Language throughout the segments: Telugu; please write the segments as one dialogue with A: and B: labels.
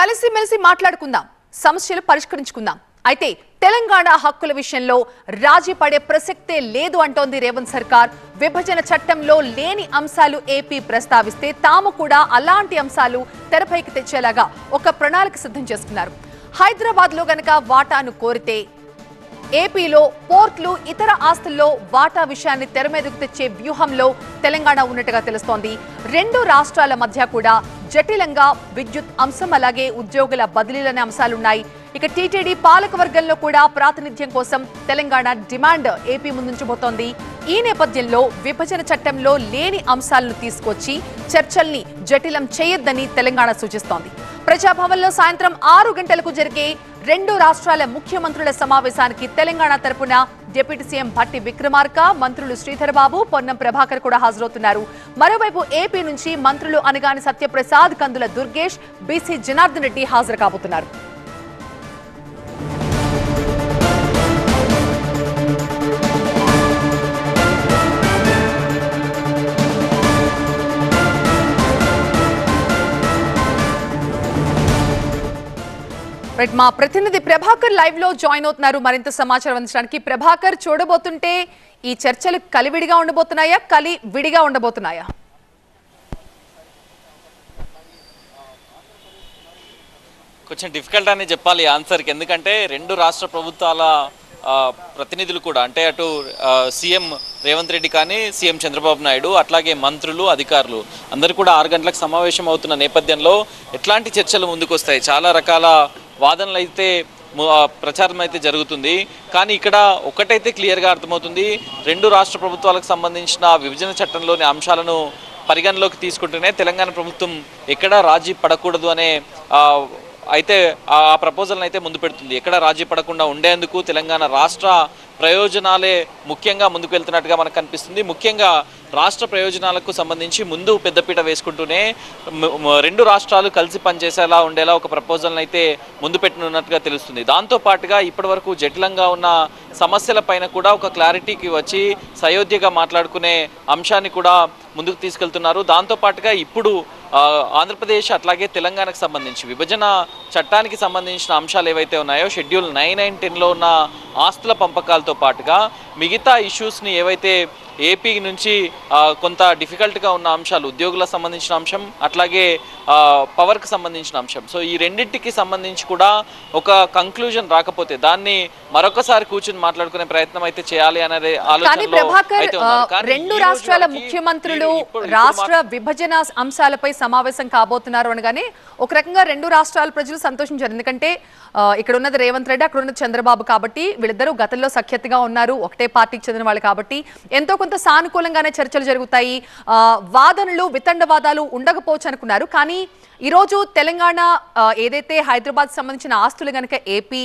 A: కలిసిమెలిసి మాట్లాడుకుందాం. సమస్యలు పరిష్కరించుకుందాం. అయితే తెలంగాణ హక్కుల విషయంలో రాజీ పడే ప్రసక్తే లేదు అంటోంది రేవంత్ సర్కార్. విభజన చట్టంలో లేని అంశాలు ఏపీ ప్రస్తావిస్తే తాము కూడా అలాంటి అంశాలు తెరపైకి తెచ్చేలాగా ఒక ప్రణాళిక సిద్ధం చేసుకున్నారు. హైదరాబాద్లో గనక వాటాను కోరితే ఏపీలో పోర్ట్లు ఇతర ఆస్తుల్లో వాటా విషయాన్ని తెర మీదకు తెచ్చే వ్యూహంలో తెలంగాణ ఉన్నట్టుగా తెలుస్తోంది. రెండు రాష్ట్రాల మధ్య కూడా జటిలంగా విద్యుత్ అంశం అలాగే ఉద్యోగుల బదిలీలనే అంశాలున్నాయి. ఇక టీటీడీ పాలక వర్గంలో కూడా ప్రాతినిధ్యం కోసం తెలంగాణ డిమాండ్ ఏపీ ముందుంచబోతోంది ఈ నేపథ్యంలో విభజన చట్టంలో లేని అంశాలను తీసుకొచ్చి చర్చల్ని జటిలం చేయొద్దని తెలంగాణ సూచిస్తోంది. ప్రజాభవన్లో సాయంత్రం ఆరు గంటలకు జరిగే రెండు రాష్ట్రాల ముఖ్యమంత్రుల సమావేశానికి తెలంగాణ తరపున డిప్యూటీ సీఎం భట్టి విక్రమార్క మంత్రులు శ్రీధర్ బాబు పొన్నం ప్రభాకర్ కూడా హాజరవుతున్నారు. మరోవైపు ఏపీ నుంచి మంత్రులు అనగాని సత్యప్రసాద్ కందుల దుర్గేష్ బీసీ జనార్దన్ రెడ్డి హాజరు కాబోతున్నారు. రైట్ మా ప్రతినిధి ప్రభాకర్ లైవ్లో జాయిన్ అవుతున్నారు. మరింత సమాచారం అందించడానికి ప్రభాకర్ చూడబోతుంటే ఈ చర్చలు కలివిడిగా ఉండబోతున్నాయా? కలి విడిగా ఉండబోతున్నాయా?
B: కొంచెం డిఫికల్ట్ అని చెప్పాలి ఆన్సర్కి ఎందుకంటే రెండు రాష్ట్ర ప్రభుత్వాల ప్రతినిధులు కూడా అంటే అటు సీఎం రేవంత్ రెడ్డి కానీ సీఎం చంద్రబాబు నాయుడు అట్లాగే మంత్రులు అధికారులు అందరూ కూడా ఆరు గంటలకు సమావేశం అవుతున్న నేపథ్యంలో ఎట్లాంటి చర్చలు ముందుకు వస్తాయి చాలా రకాల వాదనలు అయితే ప్రచారం అయితే జరుగుతుంది. కానీ ఇక్కడ ఒకటైతే క్లియర్గా అర్థమవుతుంది. రెండు రాష్ట్ర ప్రభుత్వాలకు సంబంధించిన విభజన చట్టంలోని అంశాలను పరిగణలోకి తీసుకుంటూనే తెలంగాణ ప్రభుత్వం ఎక్కడా రాజీ పడకూడదు అనే అయితే ఆ ప్రపోజల్ని అయితే ముందు పెడుతుంది. ఎక్కడ రాజీ పడకుండా ఉండేందుకు తెలంగాణ రాష్ట్ర ప్రయోజనాలే ముఖ్యంగా ముందుకు వెళ్తున్నట్టుగా మనకు కనిపిస్తుంది. ముఖ్యంగా రాష్ట్ర ప్రయోజనాలకు సంబంధించి ముందు పెద్దపీట వేసుకుంటూనే రెండు రాష్ట్రాలు కలిసి పనిచేసేలా ఉండేలా ఒక ప్రపోజల్ని అయితే ముందు పెట్టనున్నట్టుగా తెలుస్తుంది. దాంతో పాటుగా ఇప్పటివరకు జటిలంగా ఉన్న సమస్యల పైన కూడా ఒక క్లారిటీకి వచ్చి సయోధ్యగా మాట్లాడుకునే అంశాన్ని కూడా ముందుకు తీసుకెళ్తున్నారు. దాంతో పాటుగా ఇప్పుడు ఆంధ్రప్రదేశ్ అట్లాగే తెలంగాణకు సంబంధించి విభజన చట్టానికి సంబంధించిన అంశాలు ఏవైతే ఉన్నాయో షెడ్యూల్ నైన్ అండ్ టెన్లో ఉన్న ఆస్తుల పంపకాలతో పాటుగా మిగతా ఇష్యూస్ని ఏవైతే ఏపీ నుంచి కొంత డిఫికల్ట్గా ఉన్న అంశాలు ఉద్యోగులకు సంబంధించిన అంశం అట్లాగే పవర్కి సంబంధించిన అంశం. సో ఈ రెండింటికి సంబంధించి కూడా ఒక కంక్లూజన్ రాకపోతే దాన్ని మరొకసారి కూర్చుని మాట్లాడుకునే ప్రయత్నం అయితే చేయాలి అనేది
A: ప్రభాకర్ రెండు రాష్ట్రాల ముఖ్యమంత్రులు రాష్ట్ర విభజన అంశాలపై సమావేశం కాబోతున్నారు అనగానే ఒక రకంగా రెండు రాష్ట్రాల ప్రజలు సంతోషించారు. ఎందుకంటే ఇక్కడ ఉన్నది రేవంత్ రెడ్డి అక్కడ ఉన్నది చంద్రబాబు కాబట్టి వీళ్ళిద్దరూ గతంలో సఖ్యతగా ఉన్నారు. ఒకటే పార్టీకి చెందిన వాళ్ళు కాబట్టి ఎంతో కొంత సానుకూలంగానే చర్చలు జరుగుతాయి. ఆ, వాదనలు వితండవాదాలు ఉండకపోవచ్చు అనుకున్నారు. కానీ ఈరోజు తెలంగాణ ఏదైతే హైదరాబాద్ సంబంధించిన ఆస్తులు గనక ఏపీ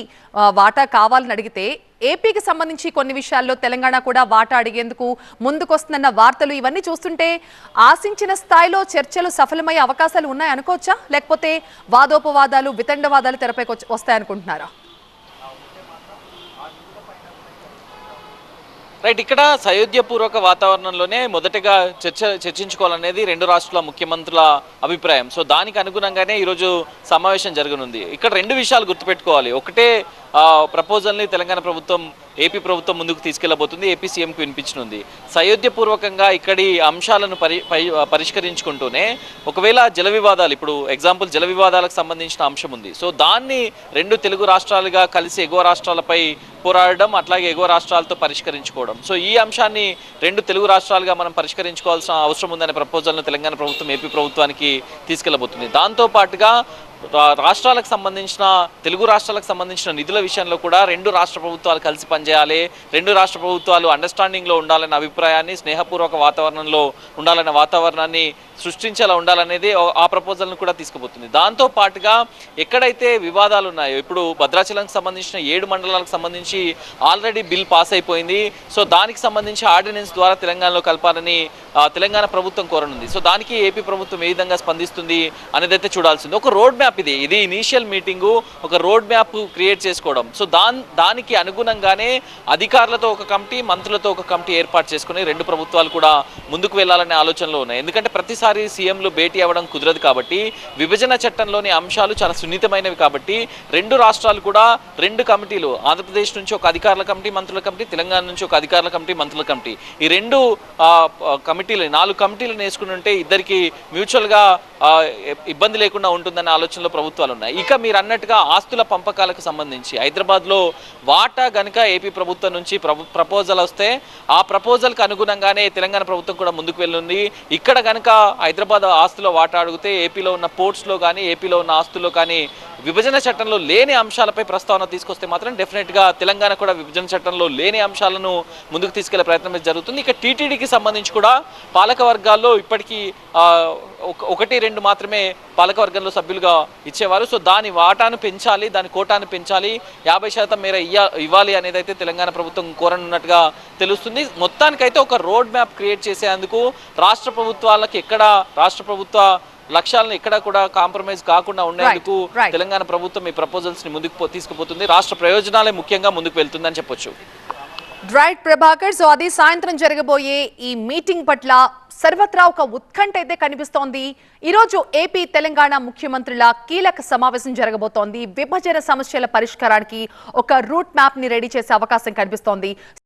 A: వాటా కావాలని అడిగితే ఏపీకి సంబంధించి కొన్ని విషయాల్లో తెలంగాణ కూడా వాటా అడిగేందుకు ముందుకొస్తుందన్న వార్తలు ఇవన్నీ చూస్తుంటే ఆశించిన స్థాయిలో చర్చలు సఫలమయ్యే అవకాశాలు ఉన్నాయి అనుకోవచ్చా? లేకపోతే వాదోపవాదాలు వితండవాదాలు తెరపైకి వచ్చి- వస్తాయనుకుంటున్నారా?
B: రైట్ ఇక్కడ సయోధ్యపూర్వక వాతావరణంలోనే మొదటగా చర్చ చర్చించుకోవాలనేది రెండు రాష్ట్రాల ముఖ్యమంత్రుల అభిప్రాయం. సో దానికి అనుగుణంగానే ఈరోజు సమావేశం జరగనుంది. ఇక్కడ రెండు విషయాలు గుర్తుపెట్టుకోవాలి. ఒకటే ప్రపోజల్ని తెలంగాణ ప్రభుత్వం ఏపీ ప్రభుత్వం ముందుకు తీసుకెళ్ళబోతుంది ఏపీ సీఎంకు వినిపించనుంది. సయోధ్యపూర్వకంగా ఇక్కడి అంశాలను పరి పరిష్కరించుకుంటూనే ఒకవేళ జల వివాదాలు ఇప్పుడు ఎగ్జాంపుల్ జల వివాదాలకు సంబంధించిన అంశం ఉంది. సో దాన్ని రెండు తెలుగు రాష్ట్రాలుగా కలిసి ఎగువ రాష్ట్రాలపై పోరాడడం అట్లాగే ఎగువ రాష్ట్రాలతో పరిష్కరించుకోవడం. సో ఈ అంశాన్ని రెండు తెలుగు రాష్ట్రాలుగా మనం పరిష్కరించుకోవాల్సిన అవసరం ఉందనే ప్రపోజల్ను తెలంగాణ ప్రభుత్వం ఏపీ ప్రభుత్వానికి తీసుకెళ్ళబోతుంది దాంతో పాటుగా రాష్ట్రాలకు సంబంధించిన తెలుగు రాష్ట్రాలకు సంబంధించిన నిధుల విషయంలో కూడా రెండు రాష్ట్ర ప్రభుత్వాలు కలిసి పనిచేయాలి. రెండు రాష్ట్ర ప్రభుత్వాలు అండర్స్టాండింగ్లో ఉండాలనే అభిప్రాయాన్ని స్నేహపూర్వక వాతావరణంలో ఉండాలనే వాతావరణాన్ని సృష్టించేలా ఉండాలనేది ఆ- ప్రపోజల్ను కూడా తీసుకుపోతుంది. దాంతో పాటుగా ఎక్కడైతే వివాదాలు ఉన్నాయో ఇప్పుడు భద్రాచలంకి సంబంధించిన ఏడు మండలాలకు సంబంధించి ఆల్రెడీ బిల్ పాస్ అయిపోయింది. సో దానికి సంబంధించి ఆర్డినెన్స్ ద్వారా తెలంగాణలో కలపాలని తెలంగాణ ప్రభుత్వం కోరనుంది. సో దానికి ఏపీ ప్రభుత్వం ఏ విధంగా స్పందిస్తుంది అనేది అయితే చూడాల్సింది. ఒక రోడ్ మ్యాప్ మ్యాప్ ఇది ఇది ఇనీషియల్ మీటింగు ఒక రోడ్ మ్యాప్ క్రియేట్ చేసుకోవడం. సో దాన్ దానికి అనుగుణంగానే అధికారులతో ఒక కమిటీ మంత్రులతో ఒక కమిటీ ఏర్పాటు చేసుకుని రెండు ప్రభుత్వాలు కూడా ముందుకు వెళ్ళాలనే ఆలోచనలో ఉన్నాయి. ఎందుకంటే ప్రతిసారి సీఎంలు భేటీ అవ్వడం కుదరదు కాబట్టి విభజన చట్టంలోని అంశాలు చాలా సున్నితమైనవి కాబట్టి రెండు రాష్ట్రాలు కూడా రెండు కమిటీలు ఆంధ్రప్రదేశ్ నుంచి ఒక అధికారుల కమిటీ మంత్రుల కమిటీ తెలంగాణ నుంచి ఒక అధికారుల కమిటీ మంత్రుల కమిటీ. ఈ రెండు కమిటీలు నాలుగు కమిటీలను వేసుకుని ఉంటే ఇద్దరికి మ్యూచువల్గా ఇబ్బంది లేకుండా ఉంటుందనే ఆలోచనలో ప్రభుత్వాలు ఉన్నాయి. ఇక మీరు అన్నట్టుగా ఆస్తుల పంపకాలకు సంబంధించి హైదరాబాద్లో వాటా గనుక ఏపీ ప్రభుత్వం నుంచి ప్రపోజల్ వస్తే ఆ ప్రపోజల్కి అనుగుణంగానే తెలంగాణ ప్రభుత్వం కూడా ముందుకు వెళ్ళింది. ఇక్కడ గనుక హైదరాబాద్ ఆస్తుల వాటా అడిగితే ఏపీలో ఉన్న పోర్ట్స్లో కానీ ఏపీలో ఉన్న ఆస్తుల్లో కానీ విభజన చట్టంలో లేని అంశాలపై ప్రస్తావన తీసుకొస్తే మాత్రం డెఫినెట్గా తెలంగాణ కూడా విభజన చట్టంలో లేని అంశాలను ముందుకు తీసుకెళ్ళే ప్రయత్నం జరుగుతుంది. ఇక టీటీడీకి సంబంధించి కూడా పాలక వర్గాల్లో ఇప్పటికీ ఒకటి రెండు మాత్రమే పాలక వర్గంలో సభ్యులుగా ఇచ్చేవారు. సో దాని వాటాను పెంచాలి దాని కోటాను పెంచాలి యాభై శాతం మేర ఇవ్వాలి అనేది అయితే తెలంగాణ ప్రభుత్వం కోరనున్నట్టుగా తెలుస్తుంది. మొత్తానికైతే ఒక రోడ్ మ్యాప్ క్రియేట్ చేసేందుకు రాష్ట్ర ప్రభుత్వాలకు ఎక్కడ రాష్ట్ర ప్రభుత్వ లక్ష్యాలను ఎక్కడ కూడా కాంప్రమైజ్ కాకుండా ఉండేందుకు. తెలంగాణ ప్రభుత్వం ఈ ప్రపోజల్స్ని ముందుకు తీసుకుపోతుంది. రాష్ట్ర ప్రయోజనాలే ముఖ్యంగా ముందుకు వెళ్తుందని చెప్పొచ్చు.
A: రైట్ ప్రభాకర్ సో అది సాయంత్రం జరగబోయే ఈ మీటింగ్ పట్ల సర్వత్రా ఒక ఉత్కంఠ అయితే కనిపిస్తోంది. ఈరోజు ఏపీ తెలంగాణ ముఖ్యమంత్రుల కీలక సమావేశం జరగబోతోంది. విభజన సమస్యల పరిష్కారానికి ఒక రూట్ మ్యాప్ని రెడీ చేసే అవకాశం కనిపిస్తోంది.